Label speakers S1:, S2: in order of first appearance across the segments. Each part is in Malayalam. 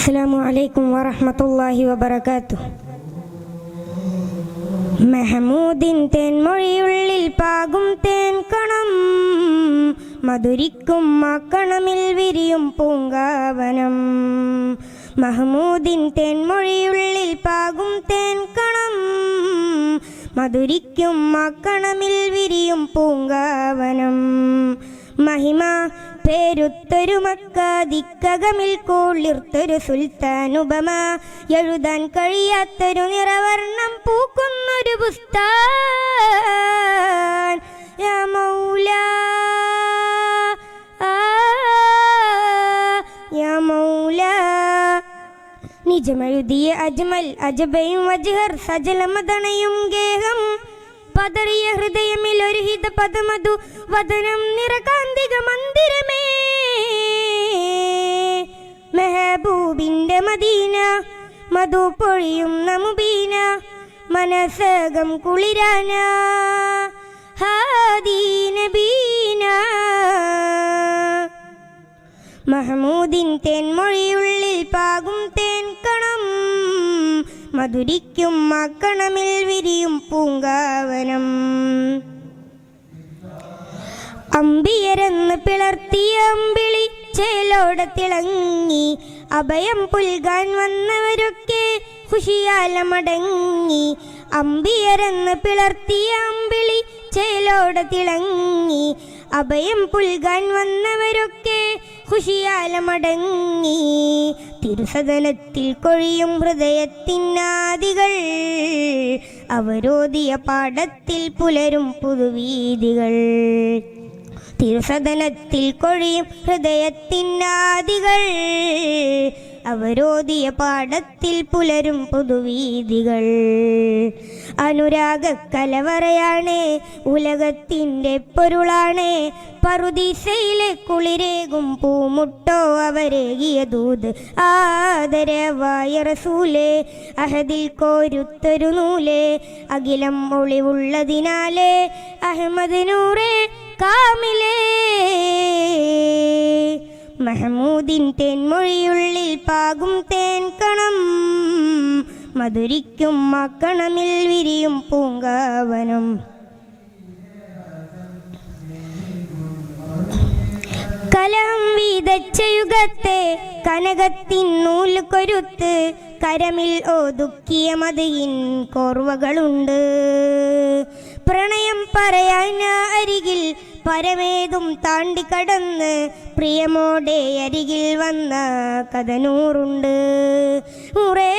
S1: അസ്സലാമു അലൈക്കും വറഹ്മത്തുള്ളാഹി വബറകാതുഹു. മെഹമൂദിൻ തേൻമൊഴിയുള്ളിൽ പാകും തേൻ കണം. മധുരിക്കും മക്കണമിൽ വിരിയും പൂങ്കാവനം. മഹമൂദിൻ തേൻമൊഴിയുള്ളിൽ പാകും തേൻ കണം. മധുരിക്കും മക്കണമിൽ വിരിയും പൂങ്കാവനം. മഹിമ പേരുത്തൊരു മക്കാദിക്കകമിൽ കൂളിർത്തൊരു സുൽത്താനുപമ എഴുതാൻ കഴിയാത്തൊരു നിറവർണം പൂക്കുന്നൊരു പുസ്താൻ. നിജമെഴുതിയ അജ്മൽ അജബയും അജ്ഹർ സജലമതണയും ഗേഹം. പതറിയ ഹൃദയമിൽ ഒരു ഹിത പദമതു വദനം നിറകാന്തിക മന്ദിരമേ മധു പൊഴിയും നമുബീന. മനസകം കുളിരാന. ഹാദീനബീന മഹമൂദിൻ തേൻമൊഴിയുള്ളിൽ പാകും തേൻകണം മധുരിക്കും മക്കണമിൽ വിരിയും പൂങ്കാവനം. അമ്പിയരെന്ന് പിളർത്തിയ അമ്പിളി ചേലോടെ തിളങ്ങി അഭയം പുൽകാൻ വന്നവരൊക്കെ ഖുഷിയാലമടങ്ങി അമ്പിയരെന്ന് പിളർത്തിയ അമ്പിളി ചേലോടെ തിളങ്ങി. അഭയം പുൽകാൻ വന്നവരൊക്കെ ഖുഷിയാലമടങ്ങി തിരുസദനത്തിൽ കൊഴിയും ഹൃദയത്തിനാദികൾ അവരോധിയ പാടത്തിൽ പുലരും പുതുവീതികൾ തിരുസദനത്തിൽ കൊഴിയും ഹൃദയത്തിനാദികൾ അവരോധിയ പാടത്തിൽ പുലരും പുതുവീതികൾ അനുരാഗ കലവറയാണ് ഉലകത്തിന്റെ പൊരുളാണ്. പറുദീസയിലെ കുളിരേകും പൂമുട്ടോ അവരേകിയ ദൂത്. ആദരവായ റസൂലേ അഹദിൽ കോരുത്തൊരു നൂലേ അഖിലം ഒളിവുള്ളതിനാലേ അഹമ്മദ് നൂറേ കാമിലേ. മഹമൂദിൻ തേൻമൊഴിയുള്ളിൽ പാകും തേൻ കണം. മധുരിക്കും മക്കണമിൽ വിരിയും പൂങ്കാവനം. കലം വീതച്ച യുഗത്തെ കനകത്തിൻ നൂൽ കൊരുത്ത് കരമിൽ ഓ ഒതുക്കിയ മതിയിൻ കോർവകളുണ്ട്. പ്രണയം പറയാൻ അരികിൽ പരമേതും താണ്ടിക്കടന്ന് പ്രിയമോടെ അരികിൽ വന്ന കഥനൂറുണ്ട്. ഉറേ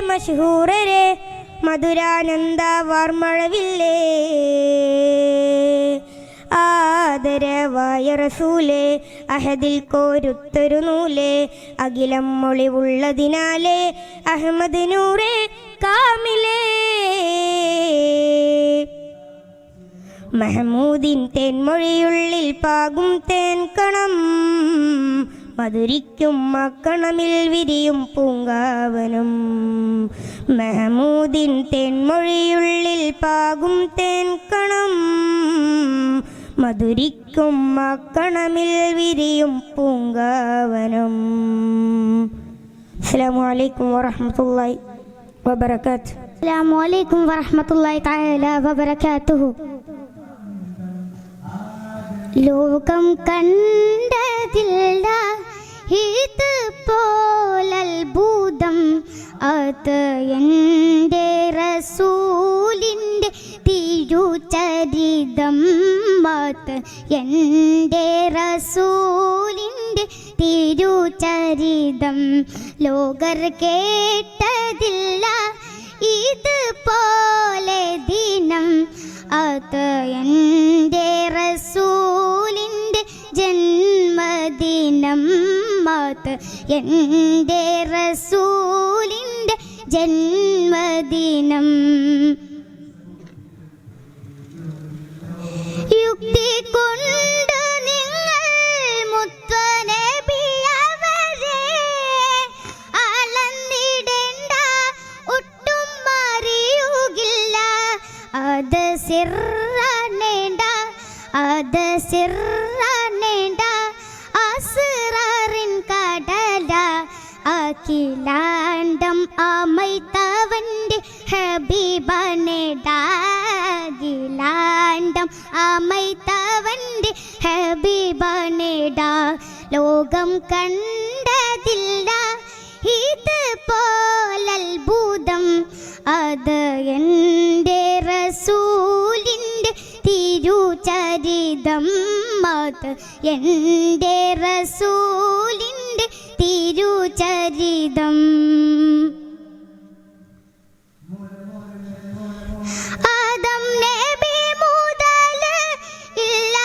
S1: മഷൂറരെ മധുരാനന്ദ വാർമഴവില്ലേ? ആദരവായ റസൂലേ അഹദിൽ കോരുത്തൊരു നൂലേ അഖിലം മൊളിവുള്ളതിനാലേ അഹമ്മദ് നൂറേ കാമിലേ. മഹമൂദിൻ തേൻമൊഴിയുള്ളിൽ പാകും തേൻകണം മധുരിക്കും മക്കണമിൽ വിരിയും പൂങ്കാവനും. മഹമൂദിൻ തേൻമൊഴിയുള്ളിൽ പാകും തേൻകണം മധുരിക്കും മക്കണമിൽ വിരിയും പൂങ്കാവനും. അസ്സാം വലൈക്കും വാഹമത്തല്ലാ വബർക്കാത്ത്
S2: അസ്സാം വലൈക്കും വാഹമത്തല്ലാ തആല ലോകം പോലത്ഭുതം അത് എന്റെ റസൂലിന്റെ തിരുചരിതം. അത് എന്റെ റസൂലിന്റെ തിരുചരിതം. ലോകർ കേട്ടതില്ല ഇത് പോലെ ദിനം അത് എന്റെ റസൂലിന്റെ ജന്മദിനം. അത് എന്റെ റസൂലിന്റെ ജന്മദിനം. യുക്തി കൊണ്ട്
S3: എന്റെ റസൂലിന്റെ തിരുചരിതം. ആദം ഉന്നതര മുതൽ ഇല്ല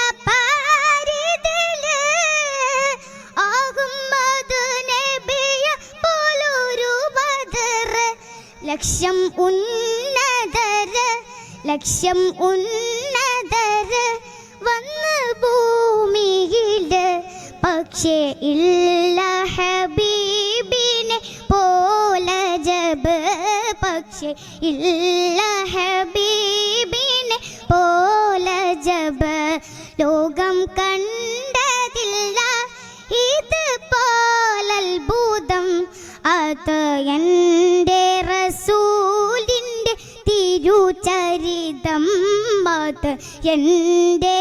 S3: പക്ഷേ ഇല്ല ഹബീബിനെ പോലെ ജബ് പക്ഷേ ഇല്ല ഹബീബിനെ പോലെ ജബ്. ലോകം കണ്ടതില്ല ഇത് പോലത്ഭുതം അത് എന്റെ റസൂലിന്റെ തിരുചരിതം. അത് എന്റെ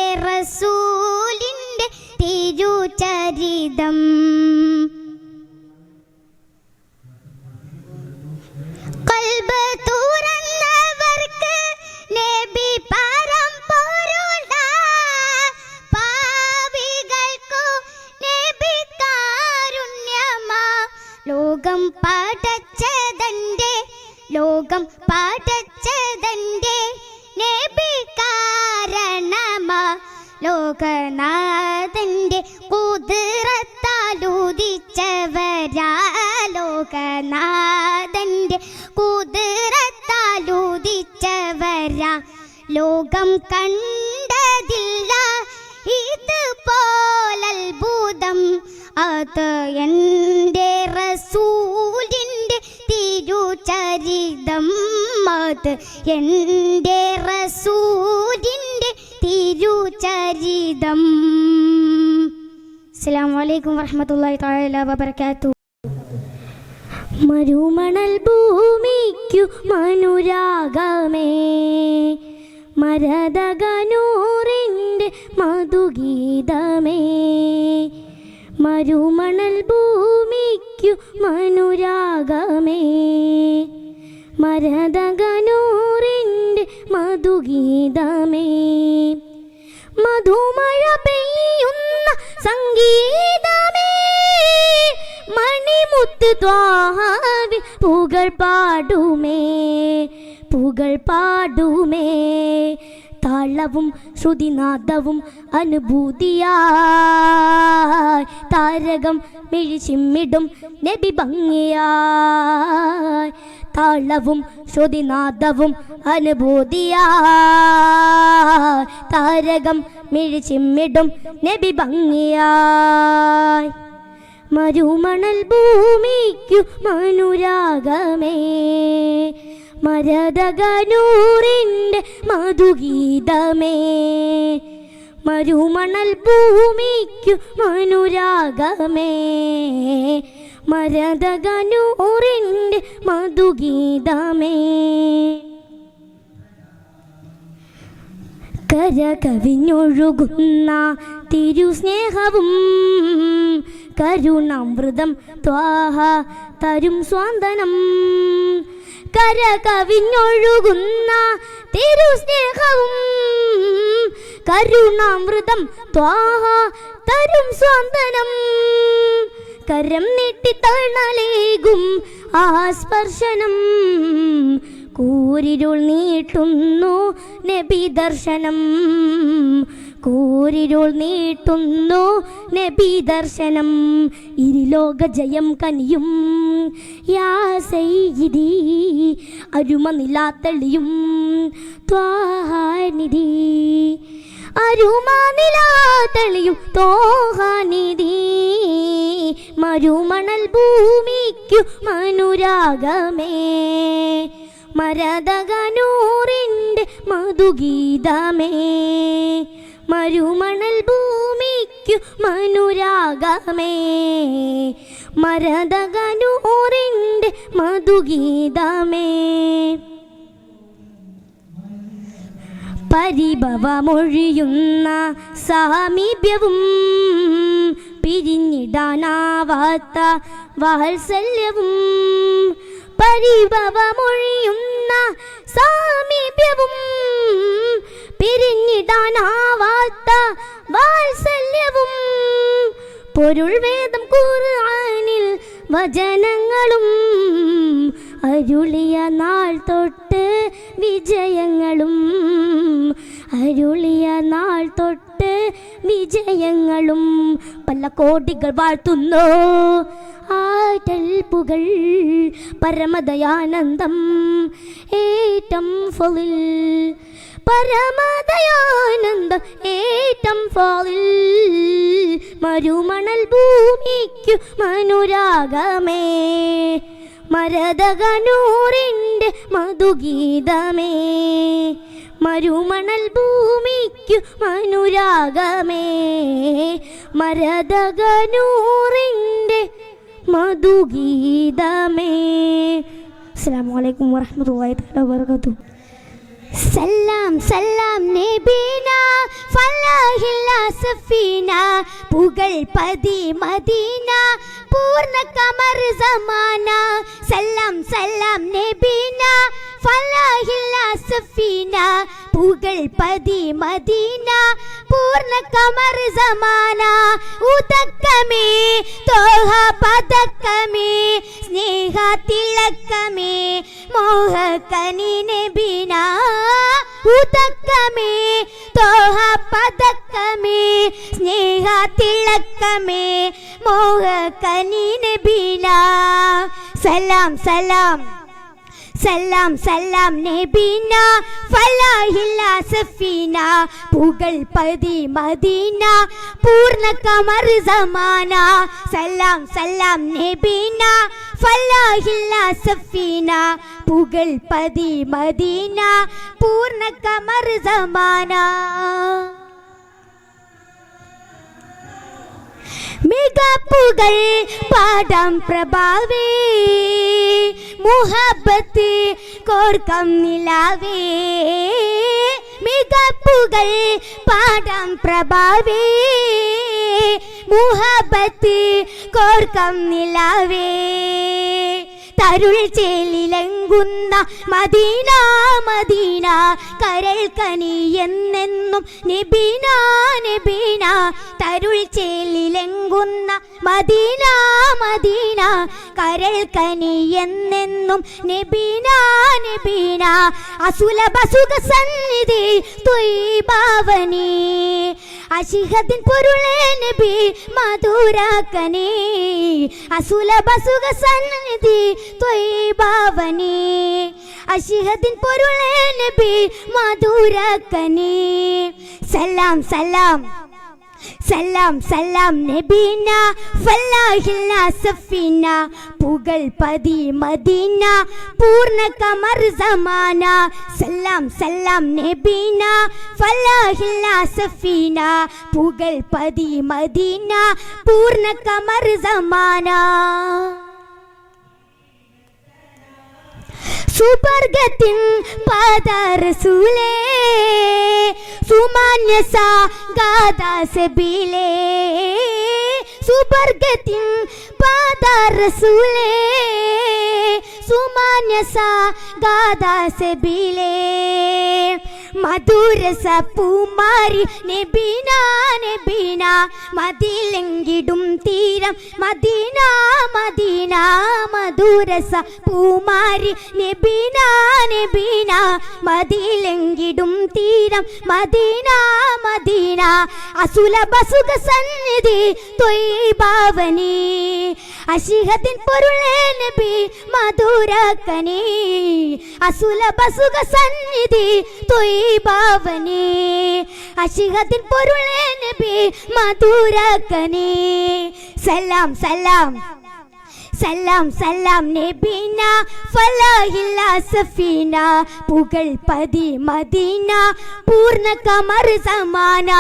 S3: അസ്സാം വലൈക്കും വർഹമത്തല്ലാഹി തആല വബറകാതുഹു. മരുമണൽ ഭൂമിക്കു മനുരാഗമേ. മരതകനൂറിന്റെ മധുഗീതമേ. മരുമണൽ ഭൂമിക്കു മനുരാഗമേ. മരതകനൂറിന്റെ മധുഗീതമേ. മധുമഴ പെയ്യുന്ന സംഗീതമേ മണിമുത്ത് ത്വാഹാവി പുകൾ പാടുമേ പുകൾ പാടുമേ. താളവും ശ്രുതിനാദവും അനുഭൂതിയായി. താരകം മിഴിച്ചിമ്മിടും നബി ഭംഗിയായി. താളവും ശ്രുതിനാദവും അനുഭൂതിയായി. താരകം മിഴിച്ചിമ്മിടും നബി ഭംഗിയായി. മരുമണൽ ഭൂമിക്കു മനുരാഗമേ. മരതകനൂറിന്റെ മധുഗീതമേ. മരുമണൽ ഭൂമിക്കു മനുരാഗമേ. മരതകനൂറിന്റെ മധുഗീതമേ. കര കവിഞ്ഞൊഴുകുന്ന തിരുസ്നേഹവും കരുണാമൃതം ത്വാഹ തരും സ്വാന്തനം. കര കവിഞ്ഞൊഴുകുന്ന തിരുസ്നേഹവും കരുണാമൃതം ത്വാഹ തരും സ്വാന്തനം. കരം നീട്ടി തണലേകും ആ സ്പർശനം. കൂരിരുൾ നീട്ടുന്നു നബി ദർശനം. കൂരിരുൾ നീട്ടുന്നു നബി ദർശനം. ഇരുലോക ജയം കനിയും. യാ സയ്യിദി അരുമ നിലാത്തളിയും ത്വാഹാനിധി മരുമണൽ ഭൂമിക്കു മനുരാഗമേ. മരതകനൂറിന്റെ മധുഗീതമേ. മരുമണൽ ഭൂമിക്കു മനുരാഗമേ. മരതകനൂറിന്റെ മധുഗീതമേ. പരിഭവമൊഴിയുന്ന സാമീപ്യവും പിരിഞ്ഞിടാനാവാത്ത വാത്സല്യവും പരിഭവമൊഴിയുന്ന സാമീപ്യവും പിരിഞ്ഞിടാനാവാത്ത വാത്സല്യവും. പൊരുൾ വേദം ഖുർആനിൽ വചനങ്ങളും. അരുളിയ നാൾ തൊട്ട് വിജയങ്ങളും. അരുളിയ നാൾ തൊട്ട് വിജയങ്ങളും. പല കോടികൾ വാഴ്ത്തുന്നു. ആറ്റൽ പുകൾ പരമദയാനന്ദം. ഏറ്റം ഫൊലിൽ പരമദയാനന്ദം ഏറ്റം ഫോളിൽ മരുമണൽ ഭൂമിക്കു മനുരാഗമേ. മരതകനൂറിന്റെ മധുഗീതമേ. മരുമണൽ ഭൂമിക്കു മനുരാഗമേ. മരതകനൂറിന്റെ മധുഗീതമേ. അസ്സാം വലൈക്കും വാഹമത്തല്ലാഹി തആല വബറകാതുഹു
S4: സലാം സലാം നബീന ഫലാഹില്ല സഫീന പുകൾ പതി മദീന പൂർണ കമർ സമാന സലാം സലാം നബീന ഫലാഹില്ല സഫീന പുകൾ പതി മദീന പൂർണ കമർ സമാന ഉദക്കമേ തോഹ പതക്കമേ മോഹ കനിനെ ബിന ഉദക്കമേ തോഹ പതക്കമേ സ്നേഹ മോഹ കനിനെ ബിന സലാം സലാം. സലാം സലാം നബീന ഫലാഹില്ല സഫീന പുകൾ പതി മദീന പൂർണ കമർ സമാന. സലാം സലാം നബീന ഫലാഹില്ല സഫീന പുകൾ പതി മദീന പൂർണ കമർ സമാന. മികപ്പുകൾ പാടാം പ്രഭാവേ. മുഹബത്ത് കോർക്കം നിലാവേ. മികപ്പുകൾ പാടാം പ്രഭാവേ. മുഹബത്ത് കോർക്കം നിലാവേ. തരുൾ ചേലിലങ്കുന്ന മദീന മദീന കരൾ കനി എന്നെന്നും നിബീന നിബീന തരുൾ ചേലിലങ്കുന്ന മദീന മദീന കരൾ കനി എന്നെന്നും നിബീന നിബീന അസുലഭ സുഖ സന്നിധി തൊയ്ഭാവനി അശിഹത്തിൻ പൊരുളേ നബി മധുരാക്കനേ. അസുലഭ സുഖ സന്നിധി ത്വൈഭാവനേ അശിഹത്തിൻ പൊരുളേ നബി മധുരാക്കനേ. സലാം സലാം. സലാം സലാം നബീന ഫല്ലാഹില്ല സഫീന പുകൾ പതി മദീന പൂർണ കമർ സമാന. സലാം സലാം നബീന ഫല്ലാഹില്ല സഫീന പുകൾ പതി മദീന പൂർണ കമർ സമാന. സുവർഗത്തിൻ പാദരസൂലേ സുമാന്യ ഗാദാസബിലേ സുവർഗത്തിൻ പാദരസൂലേ സുമാന്യ ഗാദാസബിലേ മധുരസ പൂമാരി നെബിന നെബീന മതിലെങ്കിടും തീരം. മദീന മദീന മധുരസ പൂമാരി നെബിന നെബിന മതിലെങ്കിടും തീരം. മദീന മദീന അസുലഭ സുഖ സന്നിധി തൊയ്ഭാവനി അശിഹത്തിൻ പൊരുളേ നബി മധുരക്കനി. അസുലഭ സുഖ സന്നിധി തൊയ്ഭാവനി അശിഹത്തിൻ പൊരുളേ നബി മധുരക്കനി സലാം സലാം
S5: സലാം സലാം നബീന ഫലാഹില്ല സഫീന പുകൾ പതി മദീന പൂർണ കമർ സമാന.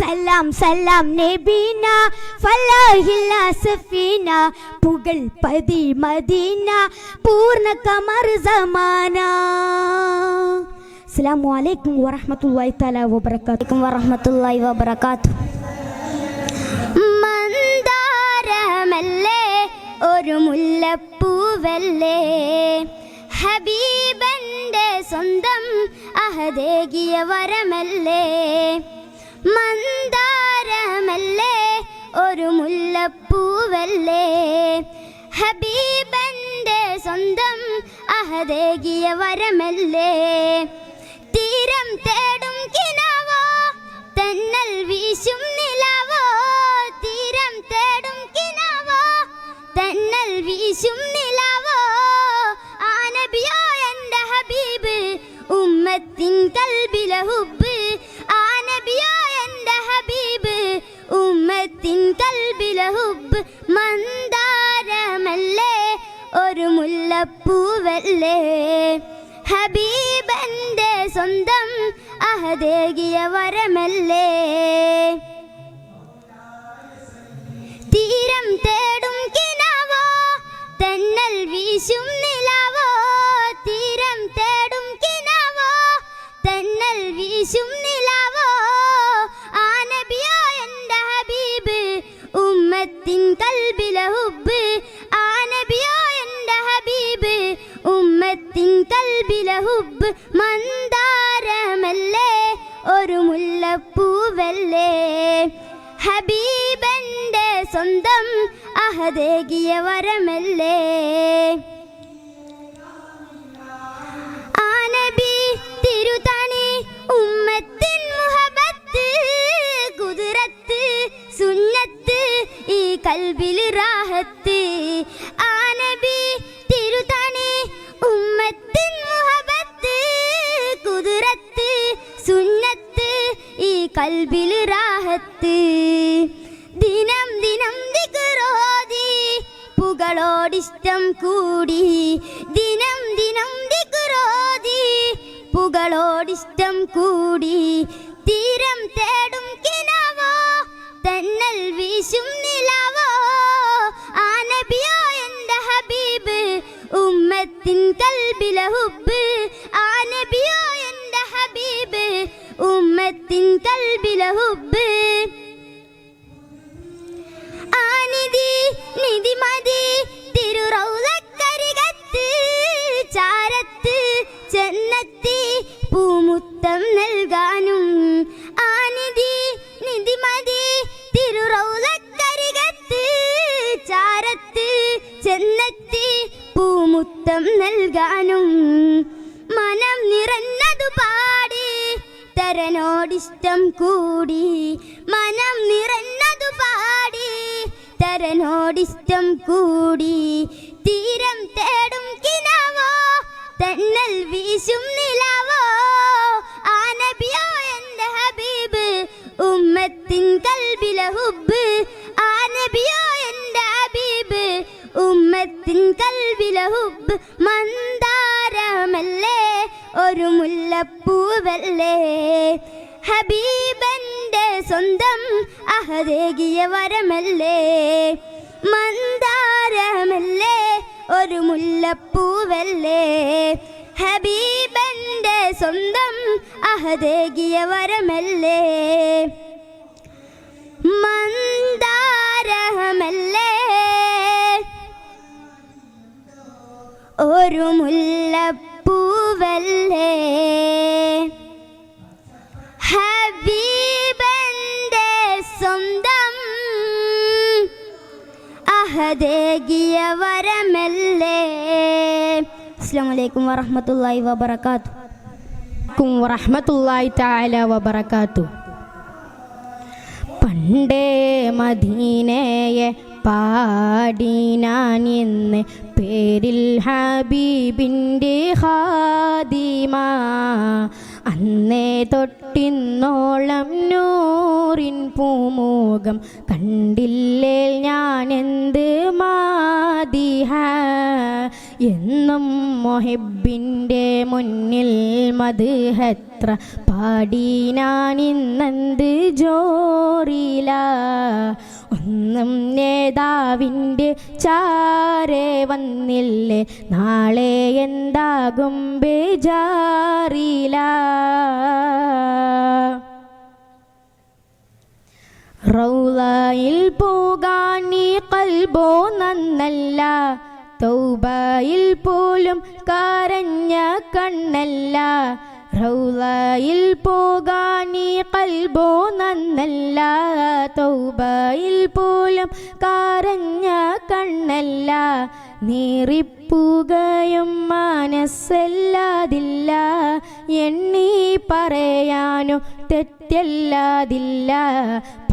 S5: സലാം സലാം നബീന ഫലാഹില്ല സഫീന പുകൾ പതി മദീന പൂർണ കമർ സമാന. അസ്സലാമു വലൈക്കും വറഹ്മത്തുള്ളാഹി തആല വബറകാതുഹു വറഹ്മത്തുള്ളാഹി വബറകാതു മന്ദാരമല്ലേ ഒരു മുല്ലപ്പൂവല്ലേ ഹബീബന്റെ സ്വന്തം അഹദേകിയ വരമല്ലേ മന്ദാരമല്ലേ ഒരു മുല്ലപ്പൂവല്ലേ ഹബീബന്റെ സ്വന്തം അഹദേകിയ വരമല്ലേ തീരം തേടും കിനാവോ? തന്നൽ വീശും നിലാവോ? തീരം തേടും കിനാവോ? തന്നൽ വീശും നിലാവോ? ആ നബിയോ എന്റെ ഹബീബ് ഉമ്മത്തിൻ കൽബിലെ ഹുബ് ആ നബിയോ എന്റെ ഹബീബ് ഉമ്മത്തിൻ കൽബിലെ ഹുബ് മന്ദാരമല്ലേ? ഒരു മുല്ലപ്പൂവല്ലേ? ഹബീബന്റെ സ്വന്തം അഹദേകിയ വരമല്ലേ? തീരം തേടും കിനാവോ? തന്നൽ വീശും നിലാവോ? തീരം തേടും കിനാവോ? തന്നൽ വീശും നിലാവോ? ആ നബിയോ എന്റെ ഹബീബ് ഉമ്മത്തിൻ കൽബിലെ ഹുബ് കൽബിലെ ഹുബ് മന്ദാരമല്ലേ? ഒരു മുല്ലപ്പൂവല്ലേ? ഹബീബന്റെ സ്വന്തം അഹദേകിയ വരമല്ലേ? ആനബി തിരുതണി ഉമ്മത്തിൻ മുഹബത്ത് കുതിരത്ത് സുന്നത്ത് ഈ കൽബിൽ റാഹത്ത്. കൽബിൽ രാഹത്ത്. ദിനം ദിനം പുകളോട് പുകളോടിഷ്ടം കൂടി. ദിനം ദിനം ദിക്റോതി പുകളോടിഷ്ടം കൂടി. തീരം തേടും കിനാവോ തന്നൽ വീശും നിലാവോ. നബിയോ എന്റെ ഹബീബ് ഉമ്മത്തിൻ കൽബിലെ ഉമ്മത്തിൻ لهب ആനിധി നിധി മതി തിരുറൗലക്കരികത്ത് ചാരത്ത് ചെന്നത്തി പൂമുത്തം നൽകാനും ആനിധി നിധി മതി തിരുറൗലക്കരികത്ത് ചാരത്ത് ചെന്നത്തി പൂമുത്തം നൽകാനും മനം നിറഞ്ഞതു പാടി തരനോടിഷ്ടം കൂടി മനം നിറഞ്ഞതു പാടി. തരനോടിഷ്ടം കൂടി തീരം തേടും കിനാവോ? തന്നൽ വീശും നിലാവോ? ആ നബിയോ എന്റെ ഹബീബ് ഉമ്മത്തിൻ കൽബിലെ ഹുബ് ആ നബിയോ എന്റെ ഹബീബ് ഉമ്മത്തിൻ കൽബിലെ ഹുബ് മന്ദാരമല്ലേ? ഒരു മുല്ലപ്പൂവല്ലേ? ഹബീബന്റെ സ്വന്തം അഹദേകിയ വരമല്ലേ? മന്ദാരമല്ലേ? ഒരു മുല്ലപ്പൂവല്ലേ? ഹബീബന്റെ സ്വന്തം അഹദേകിയ വരമല്ലേ? മന്ദാരമല്ലേ? ഒരു മുല്ലപ്പൂവല്ലേ ഹബീബന്റെ സ്വന്തം അഹദേകിയ വരമല്ലേ? അസ്സാം വലൈക്കും വറഹമത്തല്ലാഹി വബർക്കാത്തു
S6: ക്കും താല വബറകാത്തു പണ്ടേ മദീനയെ പാടി ഞാൻ എന്ന് പേരിൽ ഹബീബിന്റെ ഹാദിമ അന്നേ തൊട്ടിന്നോളം നൂറിൻ പൂമുഖം കണ്ടില്ലേ ഞാൻ എന്ത് മാതിഹ എന്നും മൊഹിബിന്റെ മുന്നിൽ മധുഹത്ര പാടി ഞാൻ ഇന്നെന്ത് ജോറില. ഒന്നും നേതാവിന്റെ ചാരേ വന്നില്ലേ? നാളെ എന്താകും ബേജാറില. റൗലയിൽ പോകാൻ നീ കൽബോ നന്നല്ല. തൗബയിൽ പോലും കരഞ്ഞ കണ്ണല്ല. റൗളയിൽ പോകാൻ ഈ കൽബോ നന്നല്ല. തൗബയിൽ പോലും കാരഞ്ഞ കണ്ണല്ല. നേറിപ്പുകയും മനസ്സല്ലാതില്ല എണ്ണി പറയാനോ തെറ്റല്ലാതില്ല.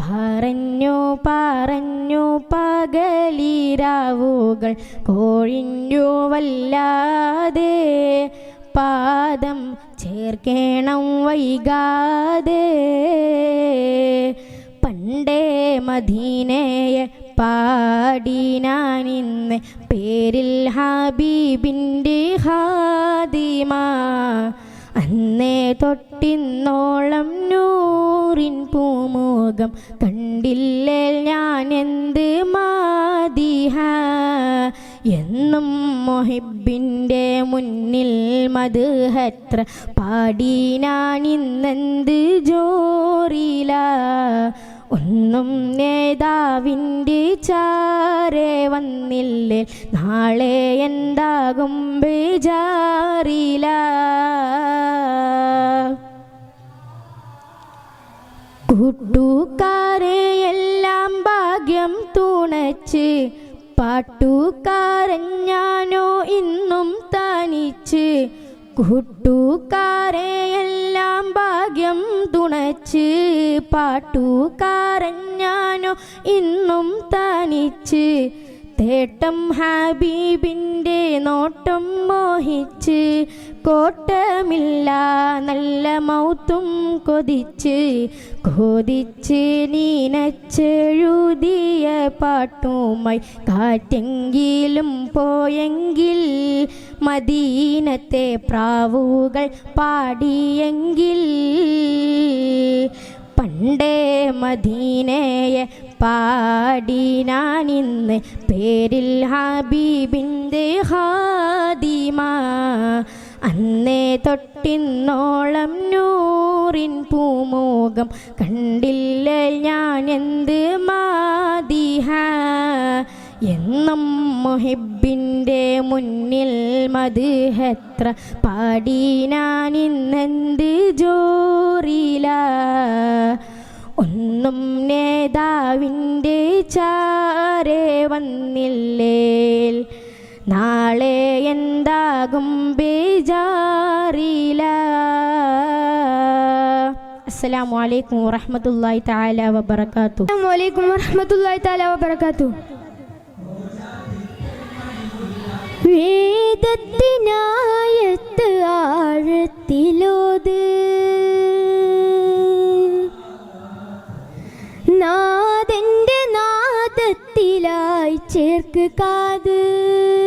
S6: പറഞ്ഞു പറഞ്ഞു പകലീരാവുകൾ കോഴിഞ്ഞു വല്ലാതെ പാദം ചേർക്കേണം വൈകാതെ. പണ്ടേ മദീനയെ പാടി ഞാനിന്ന് പേരിൽ ഹബീബിന്റെ ഹാദിമ. അന്നേ തൊട്ടിന്നോളം നൂറിൻ പൂമുഖം കണ്ടില്ലേ ഞാൻ എന്ത് മാതിഹ. എന്നും മൊഹിബിന്റെ മുന്നിൽ മധുഹത്ര പാടീനാണിന്നെന്ത് ജോറില? ഒന്നും നേതാവിന്റെ ചാരെ വന്നില്ലേ? നാളെ എന്താകും ബേജാറില? കൂട്ടുകാരെ എല്ലാം ഭാഗ്യം തുണച്ച് പാട്ടുകാരൻ ഞാനോ ഇന്നും തനിച്ച്. കൂട്ടുകാരെയെല്ലാം ഭാഗ്യം തുണച്ച്. പാട്ടുകാരൻ ഞാനോ ഇന്നും തനിച്ച്. തേട്ടം ഹബീബിന്റെ നോട്ടം മോഹിച്ച് കോട്ടമില്ല നല്ല മൗത്തും കൊതിച്ച് കൊതിച്ച് നീനച്ചെഴുതിയ പാട്ടുമായി കാറ്റെങ്കിലും പോയെങ്കിൽ മദീനത്തെ പ്രാവുകൾ പാടിയെങ്കിൽ പണ്ടേ മദീനയെ പാടി ഞാനിന്ന് പേരിൽ ഹബീബിന്റെ ഹാദിമ. അന്നേ തൊട്ടിന്നോളം നൂറിൻ പൂമുഖം കണ്ടില്ല ഞാൻ എന്ത് മാതിഹ എന്നും മൊഹിബിന്റെ മുന്നിൽ മധുഹത്ര പാടി ഞാൻ ഇന്നെന്ത് ജോറില? ഒന്നും നേതാവിന്റെ ചാരെ വന്നില്ലേൽ നാളെ എന്താകും ബേജാറില? അസ്സലാമു അലൈക്കും താല വബറകാതുഹു.
S7: അസ്സലാമലൈക്കും വറഹമത്തല്ലാഹി തആല വബറകാത്തു വേദത്തിനായത്ത് ആഴത്തിലോത്. നാദന്റെ നാദത്തിലായി ചേർക്ക് കാത്.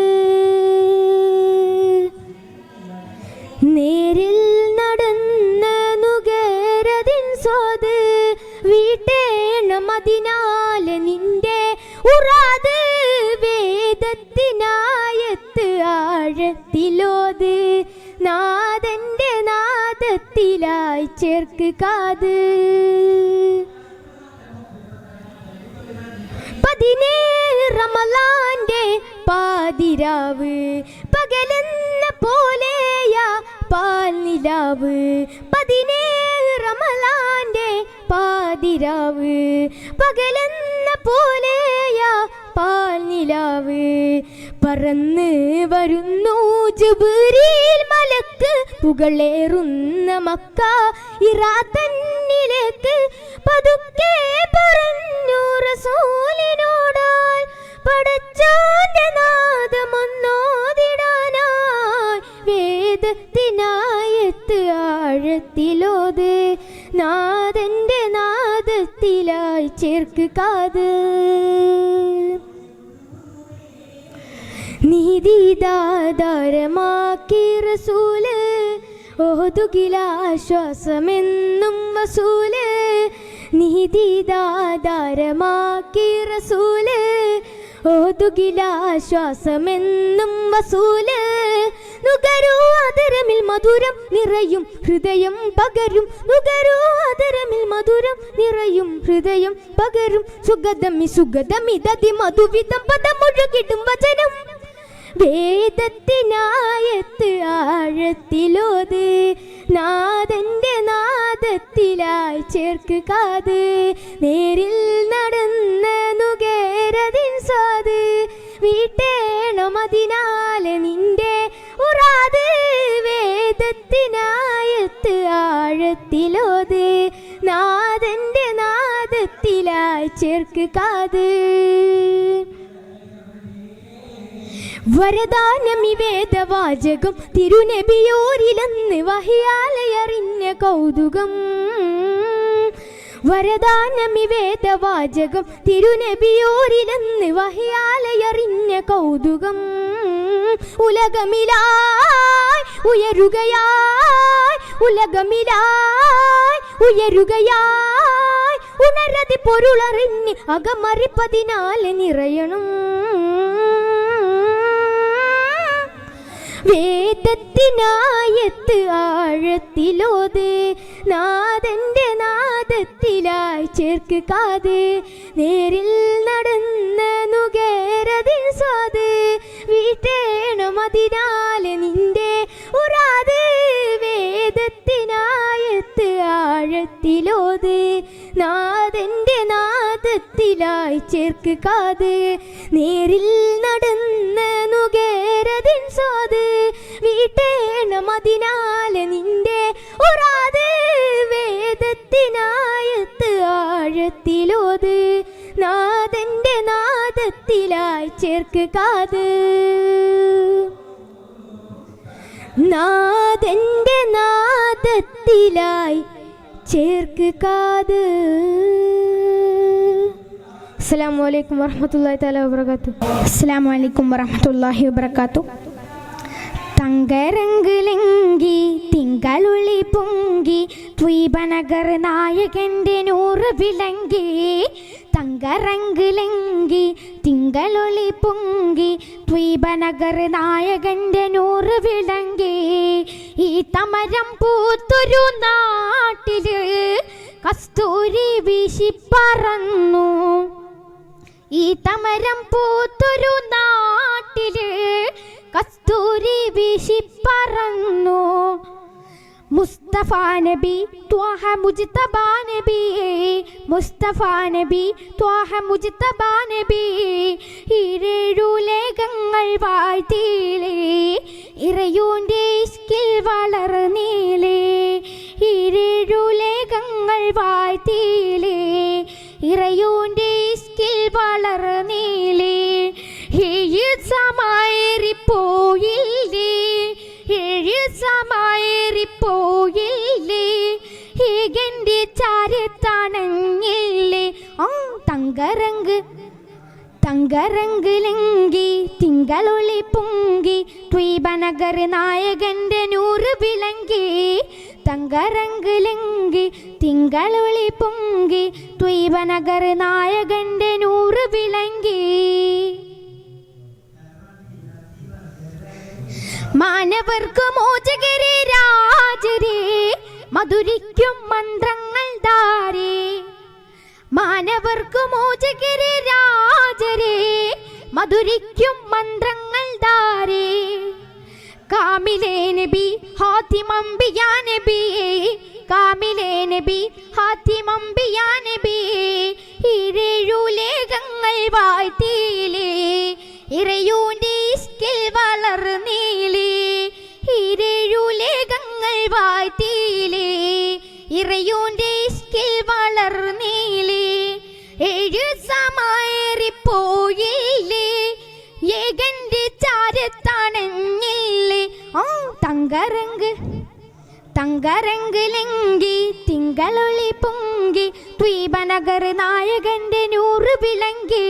S7: ചേർക്ക് കാത്. പതിനേഴ് പാതിരാവ് പകലെന്ന പോലെയാ പാൽനിലാവ്. പതിനേഴ് റമലാന്റെ പാതിരാവ് പകലെന്ന പോലെയാ പാൽനിലാവ്. പറന്ന് വരുന്നു ജുബിരിൽ മലക്ക് പുകളേറുന്ന മക്ക ഇറാ തന്നിലേക്ക് പതുക്കെ പറഞ്ഞു റസൂലിനോടാൽ പടച്ചാന്റെ നാദമൊന്നോതിടാനായി വേദത്തിനായത്ത് ആഴത്ത് ആഴത്തിലോത് നാദന്റെ നാദത്തിലായി ചേർക്ക് നീതിദാതാരമാക്കി റസൂൽ. ഓതുകിലാശ്വാസമെന്നും വസൂൽ. നീതിദാതാരമാക്കി റസൂൽ. ഓതുകിലാശ്വാസമെന്നും വസൂൽ. നുകരോ ആദരമിൽ മധുരം നിറയും ഹൃദയം പകരും. നുകരോ ആദരമിൽ മധുരം നിറയും ഹൃദയം പകരും. സുഗതമി സുഗതമി ദതി മധുവിധം പദമൊഴുകിടും വചനം. വേദത്തിനായത്ത് ആഴത്തിലോത് നാദന്റെ നാദത്തിലായി ചേർക്ക് കാത് നേരിൽ നടന്ന നുകേരതിൻ സ്വാത് വീട്ടേണം അതിനാലെ നിന്റെ ഉറാത് വേദത്തിനായത്ത് ആഴത്തിലോത് നാദന്റെ നാദത്തിലായി ചേർക്ക് കാത് വരദാനമി വേദവാചകം തിരുനബിയോരിലെന്ന് വഹിയാലയറിഞ്ഞ കൗതുകം. വരദാനമി വേദവാചകം തിരുനബിയോരിലെന്ന് വഹിയാലയറിഞ്ഞ കൗതുകം. ഉലകമിലായി ഉയരുകയായി ഉലകമിലായി ഉയരുകയായി ഉണരതി പൊരുളറിഞ്ഞ് അകമറിപ്പതിനാല് നിറയണം. വേദത്തിനായത്ത് ആഴത്തിലോത് നാദന്റെ നാദത്തിലായി ചേർക്ക് കാത് നേരിൽ നടന്ന നുകേരതിൻ സ്വാത് വീട്ടേണം അതിനാലെ നിന്റെ ഉറാത്. വേദത്തിനായത്ത് ആഴത്തിലോത് നാദന്റെ നാദത്തിലായി ചേർക്ക് കാത് നേരിൽ നടന്ന് നുകേരതിൻ സ്വാത് വീട്ടേണം അതിനാലെ നിന്റെ ഒരാത് വേദത്തിനായത്ത് ആഴത്തിലോത്. നാദന്റെ നാദത്തിലായി ചേർക്ക് കാത് നാദന്റെ നാദത്തിലായി ചേർക്ക് കാത്. അസ്സാം വലൈക്കും വർഹമത്തല്ലാ തല വാത്തു
S6: അസ്സാം വലൈക്കും വറഹമത്തല്ലാഹി വാത്തു
S7: തങ്കരങ്കിലെങ്കി തിങ്കളുളി പൊങ്കി ദ്വീപനഗർ നായകന്റെ നൂറ് വിളങ്കി തങ്കരങ്കിലെങ്കി തിങ്കളൊളി പൊങ്കി ദ്വീപനഗർ നായകന്റെ നൂറ് വിളങ്കി ഈ തമരം പൂത്തൊരു നാട്ടിൽ കസ്തൂരി വീശി പറന്നു. ഈ തമരം പൂത്തൊരു നാട്ടിൽ കസ്തൂരി വീശി പറന്നു. മുസ്തഫ നബി ത്വാഹ മുജ്തബ നബി. മുസ്തഫ നബി ത്വാഹ മുജ്തബ നബി. ഇരേഴു ലേഖങ്ങൾ വാഴ്ത്തിയിലേ. ഇറയൂന്റെ തങ്കരങ്ക് തങ്കരങ്കിലെങ്കി തിങ്കളൊളി പൊങ്കി ദ്വീപനഗർ നായകന്റെ നൂറ് വിളങ്കി തങ്കരങ്കിലെങ്കി തിങ്കളൊളി പൊങ്കി ദ്വീപനഗർ നായകന്റെ നൂറ് വിളങ്കി മാനവർക്ക് മോചകരെ രാജരെ മധുരിക്കും മന്ത്രങ്ങൾ ദാരേ. മാനവർക്ക് മോചകരെ രാജരെ മധുരിക്കും മന്ത്രങ്ങൾ ദാരേ കാമിലേ നബി ഹാത്തിമംബിയാ നബിയേ കാമിലേ നബി ഹാത്തിമംബിയാ നബിയേ ഇരേഴു ലേഖങ്ങൾ വാഴ്ത്തിയിലേ. ഇറയൂന്റെ ഇസ്കിൽ വളർന്നീലേ. ഇരേഴു ലേഖങ്ങൾ വാഴ്ത്തിയിലേ. ഇറയൂന്റെ ഇസ്കിൽ വളർന്നീലേ. ഏഴ് തങ്കരങ്ക് തിങ്കളൊളി പൊങ്കി ദ്വീപനഗർ നായകന്റെ നൂറ് വിളങ്കി.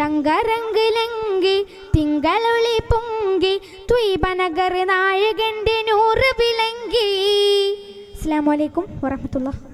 S7: തങ്കരങ്കിലെങ്കി തിങ്കളൊളി പൊങ്കി ദ്വീപനഗർ നായകന്റെ നൂറ് വിളങ്കി. അസ്സാം വലൈക്കും വറഹമത്തുള്ള